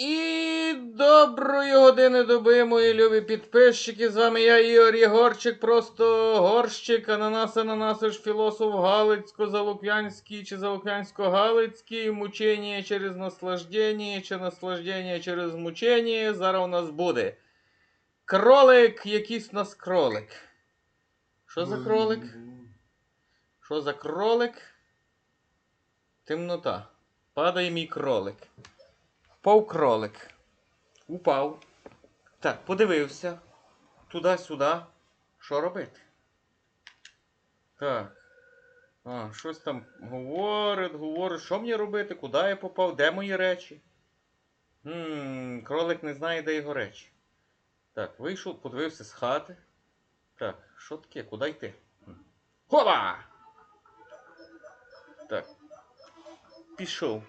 І доброї години доби, мої любі підписчики. З вами я, Ігор Єгорчик, просто горщик, ананас, ананасиш, філософ Галицько-Залук'янський чи Залук'янсько-Галицький, мучення через наслаждення, чи наслаждення через мучення. Зараз у нас буде. Кролик, якийсь нас кролик. Що за кролик? Що за кролик? Темнота. Падає мій кролик. Впав кролик. Упав. Так, подивився. Туди-сюди. Що робити? Так. А, щось там говорить, говорить. Що мені робити? Куди я попав? Де мої речі? Хм, кролик не знає, де його речі. Так, вийшов, подивився з хати. Так, що таке? Куди йти? Хопа! Так. Пішов.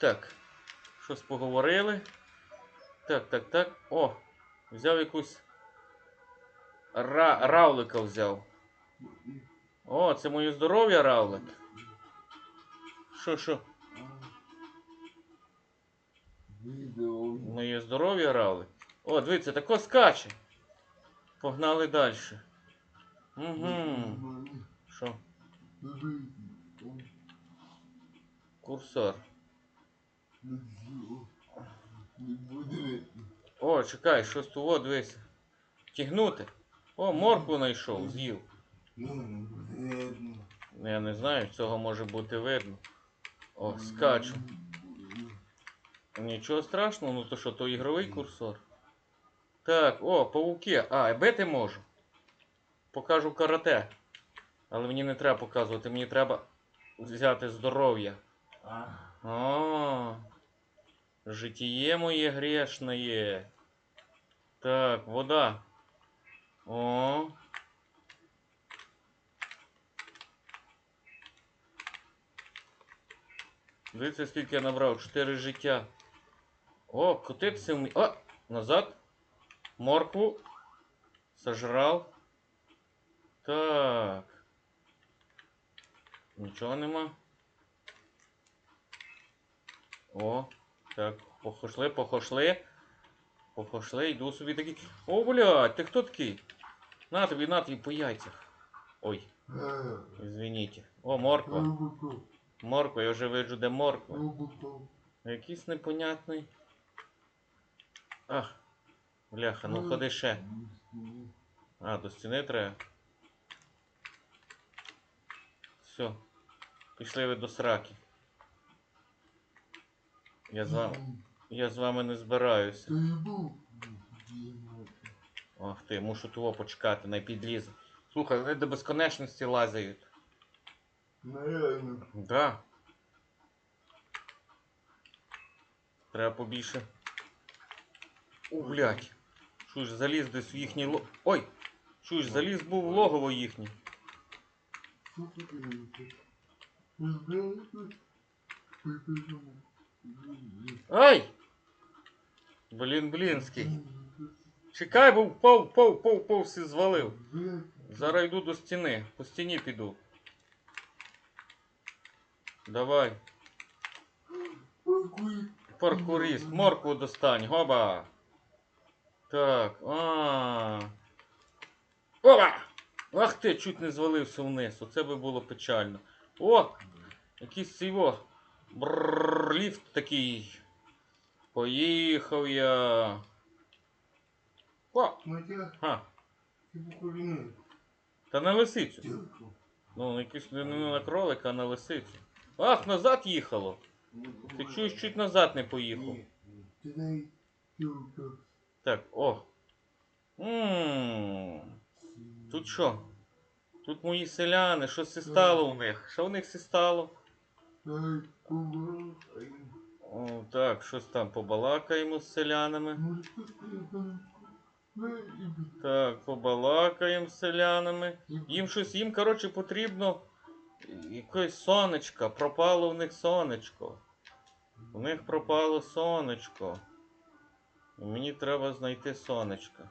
Так. Щось поговорили. Так, так, так. О! Взяв якусь. Ра... Равлика взяв. О, це моє здоров'я равлик. Що, що? Моє здоров'я равлик. О, дивіться, тако скаче. Погнали далі. Угу. Що? Курсор. О, чекай, щось тут, о, дивися. Тягнути. О, моркву знайшов, з'їв. Я не знаю, цього може бути видно. О, скачу. Нічого страшного, ну то що, то ігровий курсор. Так, о, пауки. А, бити можу. Покажу карате. Але мені не треба показувати, мені треба взяти здоров'я. О, житіє моє грешне. Так, вода. О. Дивіться, скільки я набрав. Чотири життя. О, котитися вмі... О! Назад. Моркву. Сожрав. Так. Нічого нема. О, так, похошли, похошли. Похошли, йду собі такий. О, блядь, ти хто такий? На тобі, на тобі по яйцях. Ой, извините. О, морква. Морква, я вже виджу, де морква. Якийсь непонятний. Ах, бляха, ну ходи ще. А, до стіни треба. Все. Пішли ви до сраки. Я з вами. Я з вами не збираюся. Ах ти, мушу того почекати, не підлізе. Слухай, вони до безконечності лазають. Да. Треба побільше. О, блядь. Чуєш, заліз десь в їхній ло... Ой! Чуєш, заліз був в логово їхнє. Ай! Блін, блінський. Чекай, бо впав, впав, впав, впав, все звалив. Зараз йду до стіни. По стіні піду. Давай. Паркуріст. Моркву достань. Гоба. Так. А. Оба! Ах ти, чуть не звалився вниз. Оце би було печально. О! Якийсь його. Брррр, ліфт такий. Поїхав я. О! Ха. Та на лисицю. Ну, якийсь не, не на кролика, а на лисицю. Ах, назад їхало. Ти чуєш, чуть назад не поїхав. Так, о. Ммм. Тут що? Тут мої селяни, що це стало у них? Що у них це стало? О, так, щось там побалакаємо з селянами. Так, побалакаємо з селянами. Їм щось, їм, коротше, потрібно якесь сонечко. Пропало в них сонечко. У них пропало сонечко. Мені треба знайти сонечко.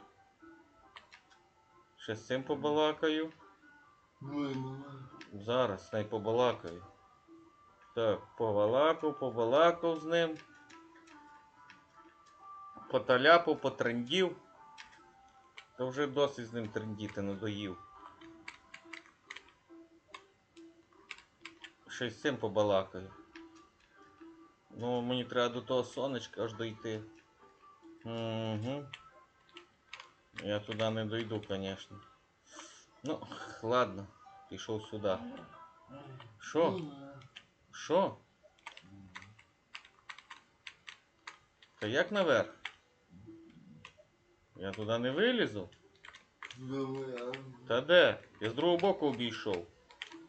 Ще з цим побалакаю. Зараз най побалакаю. Так, побалакав, побалакав з ним. поталяпав, потрендів. Та вже досить з ним трендіти надоїв. Ще й з цим побалакаю. Ну, мені треба до того сонечка аж дойти. Угу. Я туди не дойду, звісно. Ну, ладно, пішов сюди. Що? Що? Як наверх? Я туди не вилізу. Та де? Я з другого боку обійшов.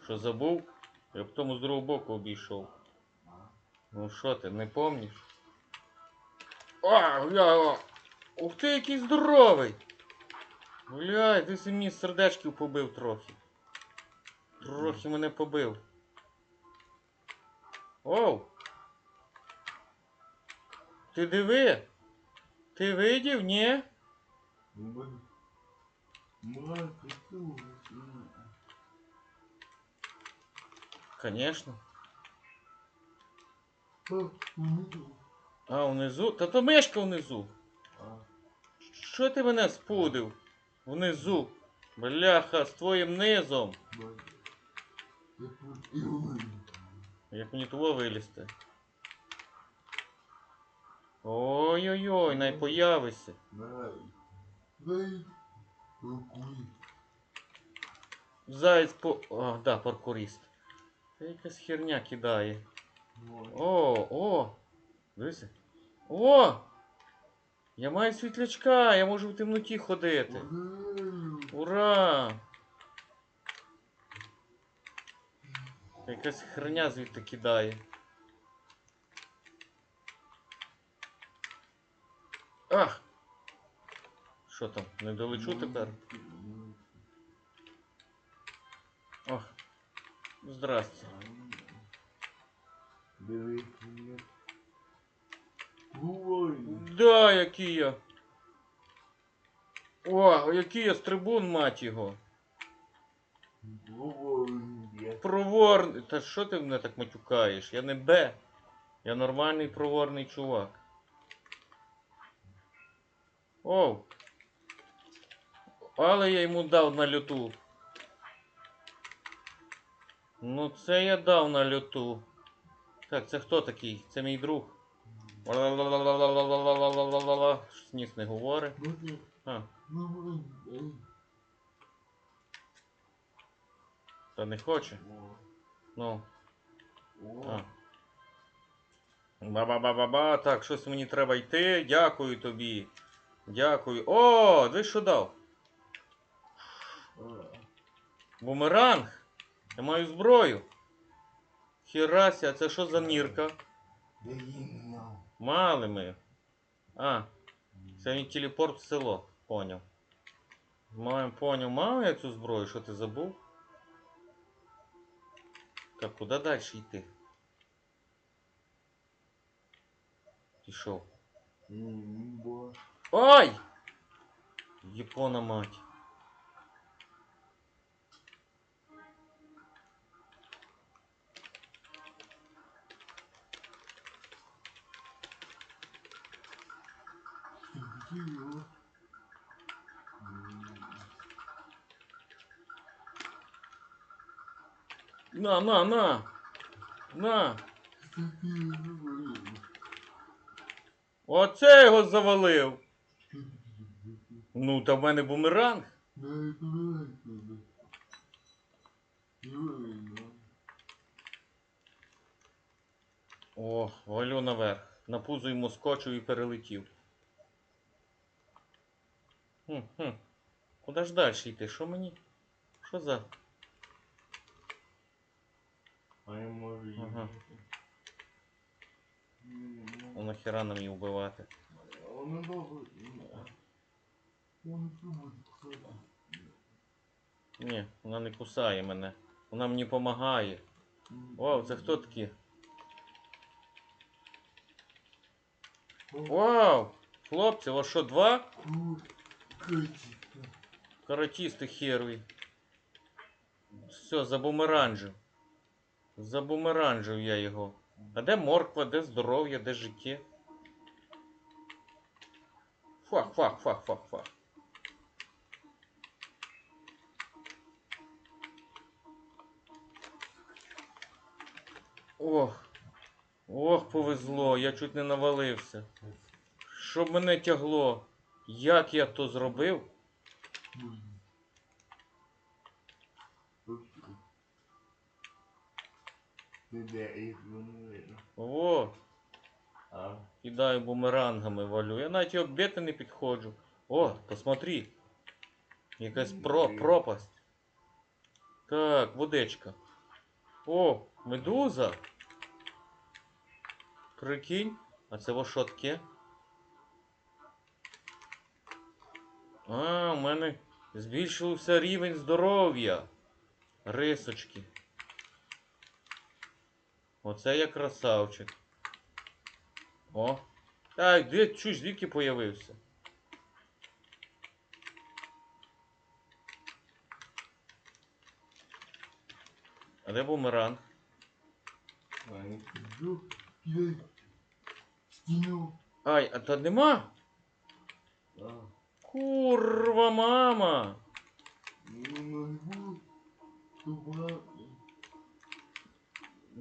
Що забув? Я потім з другого боку обійшов. Ну що ти, не помніш? А, бля, о. Ух ти, який здоровий! Бля, ти мені сердечків побив трохи. Трохи мене побив. Оу! Ти диви? Ти видів, ні? Конечно. А, внизу? Та то мишка внизу. Що ти мене спудив? Внизу. Бляха, з твоїм низом. Як мені того вилізти? Ой-ой-ой, най появися. Заяць по. О, да, паркурист. Та якась херня кидає. О, о! Дивися. О! Я маю світлячка, я можу в темноті ходити. Ура! Якась херня звідти кидає. Ах! Що там? Не долечу тепер? Ох. Здрасте. Да, який я. О, який я стрибун, мать його. проворний. Та що ти мене так матюкаєш? Я не Б. Я нормальний проворний чувак. Оу. Але я йому дав на люту. Ну це я дав на люту. Так, це хто такий? Це мій друг. Щось ніс не говорить. А. Та не хоче. Ну. А. Ба-ба-ба-ба-ба. Так, щось мені треба йти. Дякую тобі. Дякую. О, ви що дав? Бумеранг. Я маю зброю. Херася, це що за нірка? Мали ми. А, це він телепорт в село. Поняв. Маємо, поняв, мав я цю зброю, що ти забув? Так, куда дальше идти? Пішов. Ой! Япона мать. Где его? На, на, на! На! Оце його завалив! Ну, та в мене бумеранг. О, валю наверх. На пузо йому скочив і перелетів. Хм, хм. Куди ж далі йти? Що мені? Що за? Ага. Ну нахера нам її вбивати? Ні, вона не кусає мене. Вона мені допомагає. Вау, це хто такі? Вау! Хлопці, у вас що, два? Каратісти херові. Все, забумеранжив. Забумеранжив я його. А де морква, де здоров'я, де життя? Фах, фах, фах, фах, фах. Ох. Ох, повезло, я чуть не навалився. Щоб мене тягло. Як я то зробив? Де їх видно. А? кидаю бумерангами валю. Я навіть його бити не підходжу. О, посмотри. Якась про, пропасть. Так, водичка. О, медуза. Прикинь. А це во що таке? А, у мене збільшився рівень здоров'я. Рисочки. Оце я красавчик. О. Ай, де чусь, звідки появився? А де бумеранг? Ай, а та нема? Курва мама!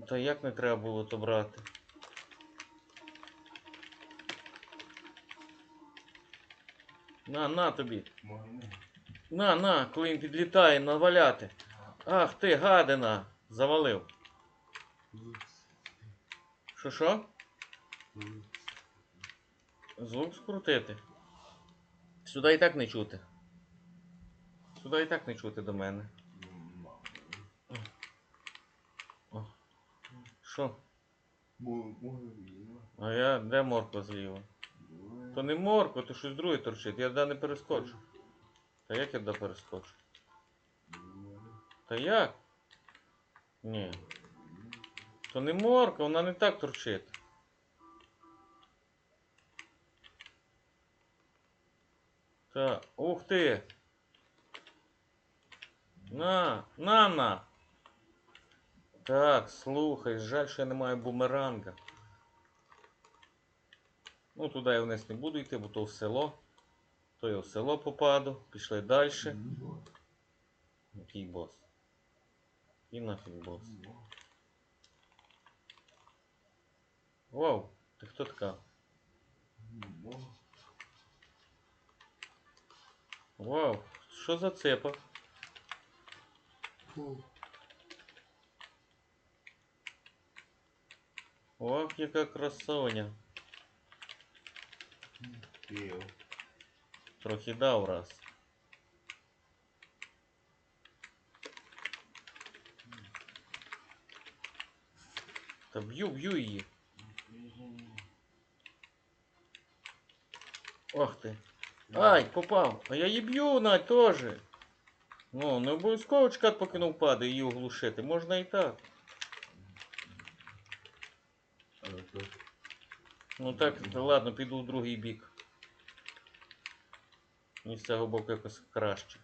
То. Як не треба було то брати? На, на тобі. На, на, коли він підлітає, наваляти. Ах ти, гадина! Завалив. Що що? Звук скрутити. Сюди і так не чути. Сюди і так не чути до мене. Що? А я де морква зліва? То не морква, то щось друге торчить. Я да не перескочу. Та як я да перескочу? Та як? Ні. То не морква, вона не так торчить. Та, ух ти! На, на, на! Так, слухай, жаль, що я не маю бумеранга. Ну, туди я вниз не буду йти, бо то в село. То я в село попаду. Пішли далі. Який бос? І нафіг бос. Вау, ти хто така? Вау, що за цепа? Ох, яка красоня. Трохи дав раз. Та б'ю, б'ю її. Ох ти. Ай, попав. А я її б'ю навіть теж. Ну, не обов'язково чекати, поки не впаде її оглушити. Можна і так. Ну так, ладно, піду в другий бік. Мені з цього боку якось краще.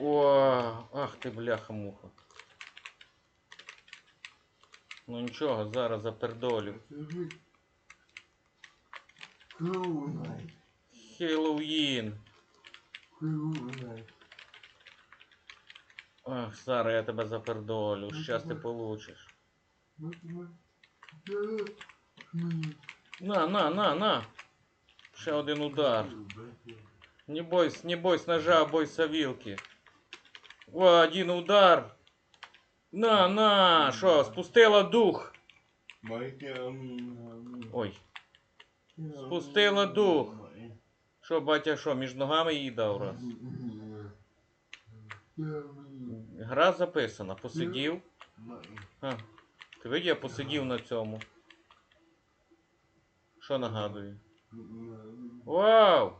О, ах ти бляха-муха. Ну нічого, зараз запердолю. Хеллоуін. Ах, зараз я тебе запердолю. Щас ти получиш. На, на, на, на. Ще один удар. Не бойся, не бойся ножа, бойся вилки. О, один удар. На, на, що, спустила дух. Ой, Спустила дух. що, батя, що, між ногами їй дав раз? Гра записана, посидів. А, ти видів, я посидів на цьому. Що нагадує? Вау!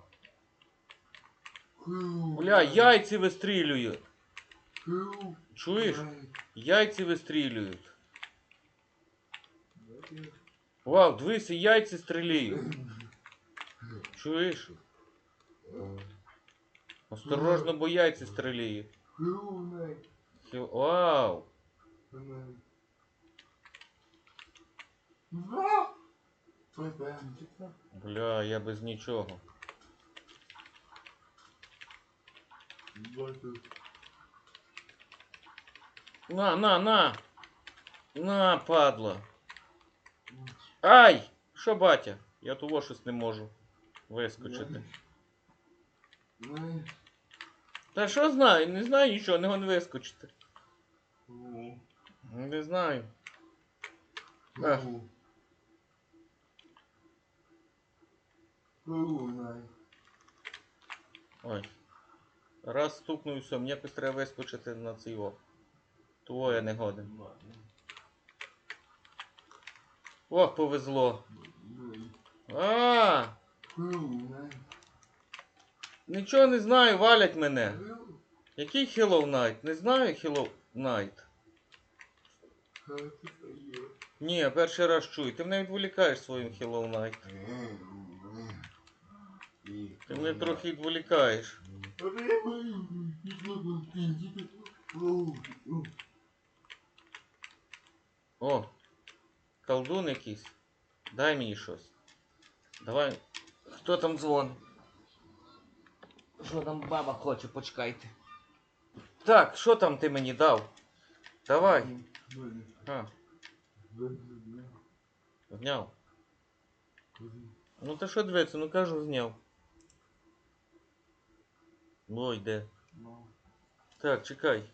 Бля, яйці вистрілюють. Чуєш? Яйці вистрілюють. Вау, дивися, яйці стрілюють. Чуєш? Осторожно, бо яйці стрілюють. Хі- Вау! Бля, я без нічого. На, на, на! На, падла. Ай! Що, батя? Я того щось не можу вискочити. Та що знаю, не знаю нічого, не гон вискочити. ну, Не знаю. Ех. ну. Ну. Ой. Раз стукнув і все, мені якось треба вискочити на цей о. Того я не годен. Ох, повезло. А, Ну. Нічого не знаю, валять мене. Який Hello Night? Не знаю Hello Night. що це таке? Ні, перший раз чую. Ти мене відволікаєш своїм Hello Night. Ти мене трохи відволікаєш. О, колдун якийсь. Дай мені щось. Давай. Хто там дзвонить? Що там баба хоче, почекайте. Так, що там ти мені дав? Давай. Зняв. Ну ти що дивиться, ну кажу, зняв. Ой, де. Так, чекай.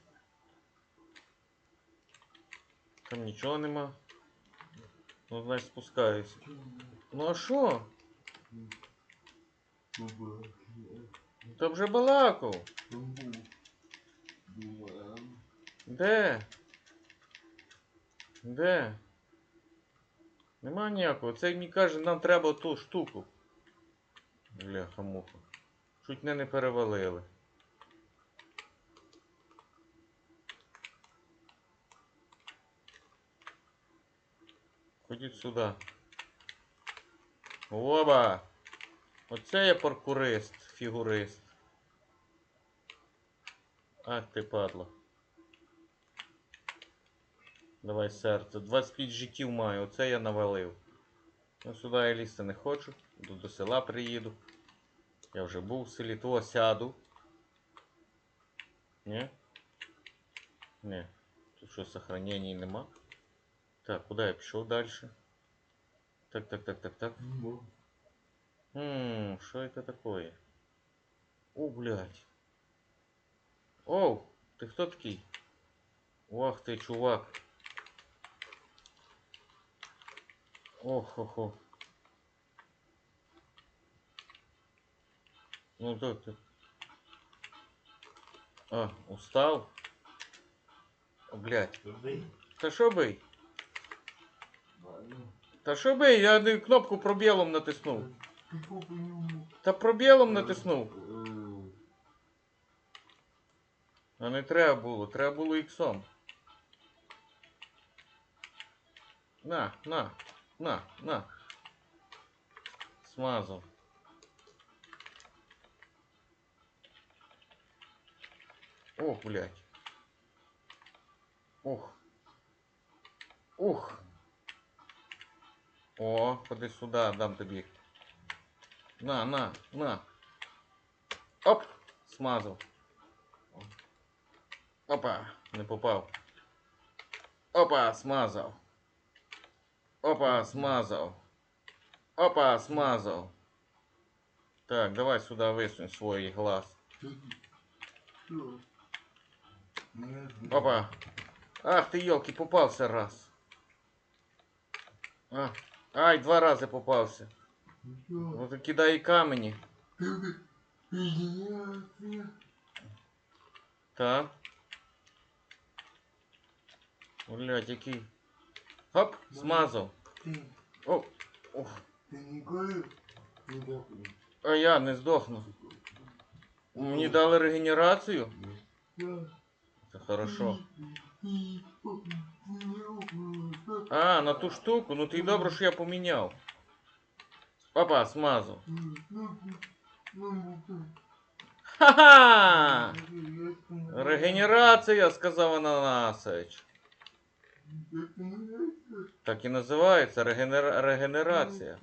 Там нічого нема. Ну, значить, спускаюсь. Ну а що? Та вже балакав. Де? Де? Нема ніякого. Цей мені каже, нам треба ту штуку. Бляха муха. Чуть не не перевалили. Ходіть сюди. Оба! Оце я паркурист, фігурист. Ах ти падла. Давай серце. 25 життів маю, оце я навалив. Ну сюди я лізти не хочу. До, до села приїду. Я вже був в селі, то сяду. Ні? Ні. Тут що сохранення нема. Так, куди я пішов далі? Так, так, так, так, так. Хм, что это такое? О, блядь. Оу, ты кто такий? Ох ты, чувак. Ох, ох, ох. Ну то ты. А, устал? О, блядь. Та що бий? Та що бий? Я не- кнопку пробілом натиснув. Та пробілом натиснув. А не треба було, треба було іксом. На, на, на, на. Смазав. Ох, блядь. Ух. Ух. О, ходи сюди, дам тобі. На, на, на. Оп! Смазав. Опа, не попав. Опа, смазав. Опа, смазав. Опа, смазав. Так, давай сюди висунь свій глаз. Опа. Ах ти йолки, попався раз. А. Ай, два рази попався. Вот і кидай камені. Так. Блядь, який. Хоп, смазав. О, ох. А я не здохну. Мені дали регенерацію? Це хорошо. А, на ту штуку? Ну ти й добре, що я поміняв. Опа, смазав. Ха-ха! Регенерація, сказав Ананасович. Так і називається регенера... регенерація.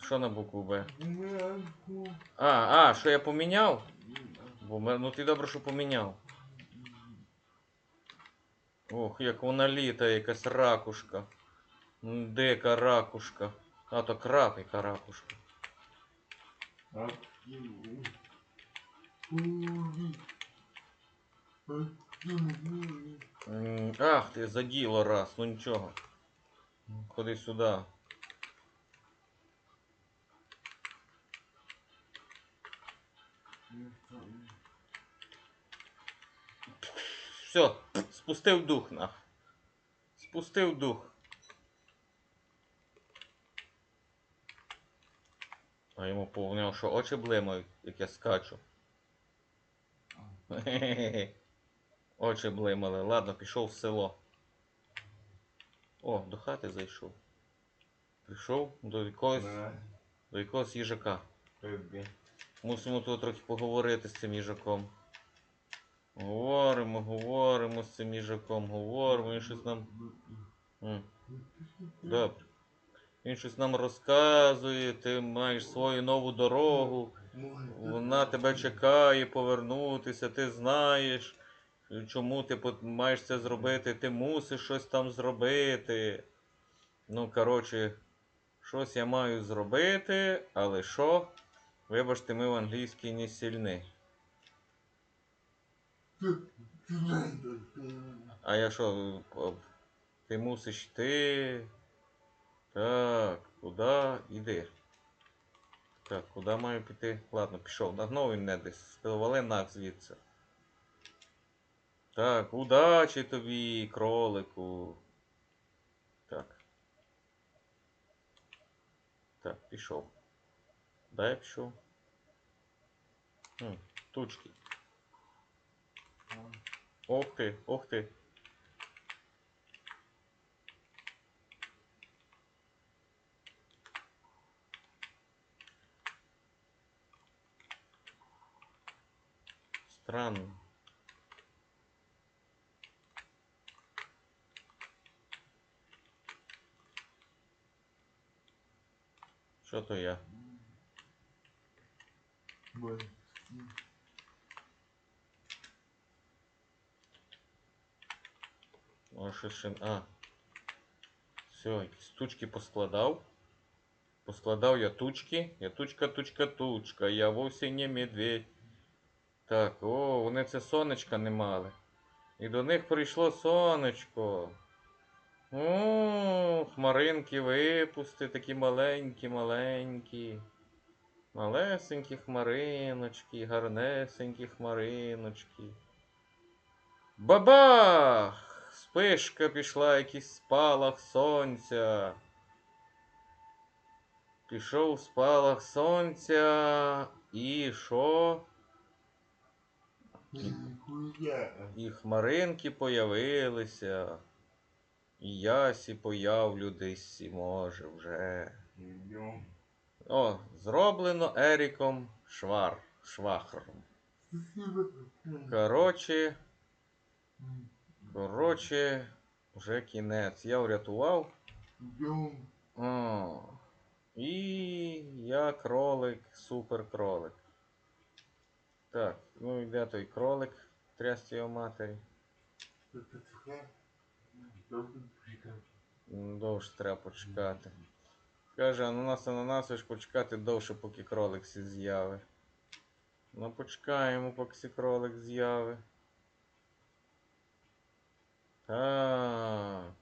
Що на букву Б? А, а, що я поміняв? Бо ну ти добре, що поміняв. Ох, як вона літає, якась ракушка. М, Дика ракушка. А, то краб, яка ракушка. Кіно. М, Ах ти, заділо раз, ну нічого. Ходи сюди. Все, спустив дух нах. Спустив дух. А йому повнив, що очі блимають, як я скачу. Хе-хе-хе. Очі блимали. Ладно, пішов в село. О, до хати зайшов. Прийшов до якогось, до якогось їжака. Мусимо тут трохи поговорити з цим їжаком. Говоримо, говоримо з цим їжаком, говоримо, він щось нам. Добре. Він щось нам розказує, ти маєш свою нову дорогу, вона тебе чекає повернутися, ти знаєш, чому ти маєш це зробити, ти мусиш щось там зробити. Ну, коротше, щось я маю зробити, але що? Вибачте, ми в англійській не сильні. А я що, ти мусиш йти? Так, куди? Іди. Так, куди маю піти? Ладно, пішов. Нагнув він не десь. Вали нах звідси. Так, удачі тобі, кролику. Так. Так, пішов. Дай я пішов. Тучки. Ох ти, ох ти. Странно. Що то я? О, що. А. Все, тучки поскладав. Поскладав я тучки. Я тучка, тучка, тучка. Я вовсе не медведь. Так, о, вони це сонечка не мали. І до них прийшло сонечко. О, хмаринки випусти, такі маленькі, маленькі. Малесенькі хмариночки, гарнесенькі хмариночки. Бабах! Спишка пішла, якийсь спалах сонця. Пішов спалах сонця. І що? І хмаринки появилися. І ясі появлю десь може вже. О, зроблено Еріком Швар. Швахром. Коротше, коротше, вже кінець. Я врятував. О, і я кролик, супер кролик. Так, ну і де той кролик? Трясти його матері. Довше треба почекати. Каже, ананас, ананас, ж почекати довше, поки кролик сі з'яви. Ну почекаємо, поки кролик з'яви. Так.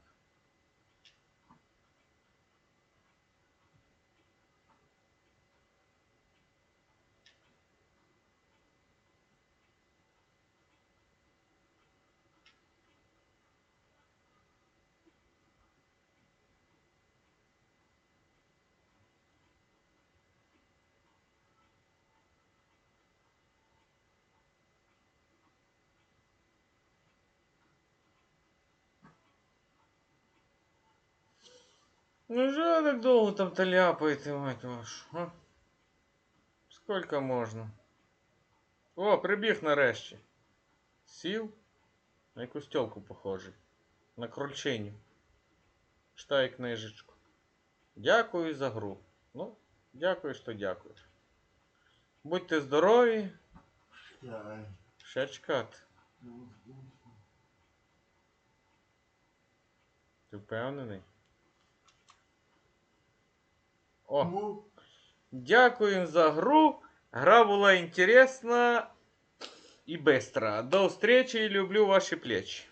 Ну що так довго там таляпаєте, мать вашу, а? Скільки можна? О, прибіг нарешті. Сів? На якусь тёлку похожий. На крольчиню. Читає книжечку. Дякую за гру. Ну, дякую, що дякую. Будьте здорові. Ще чекати. Ти впевнений? О, Дякую за гру. Гра була інтересна і быстра. До встречи і люблю ваші плечі.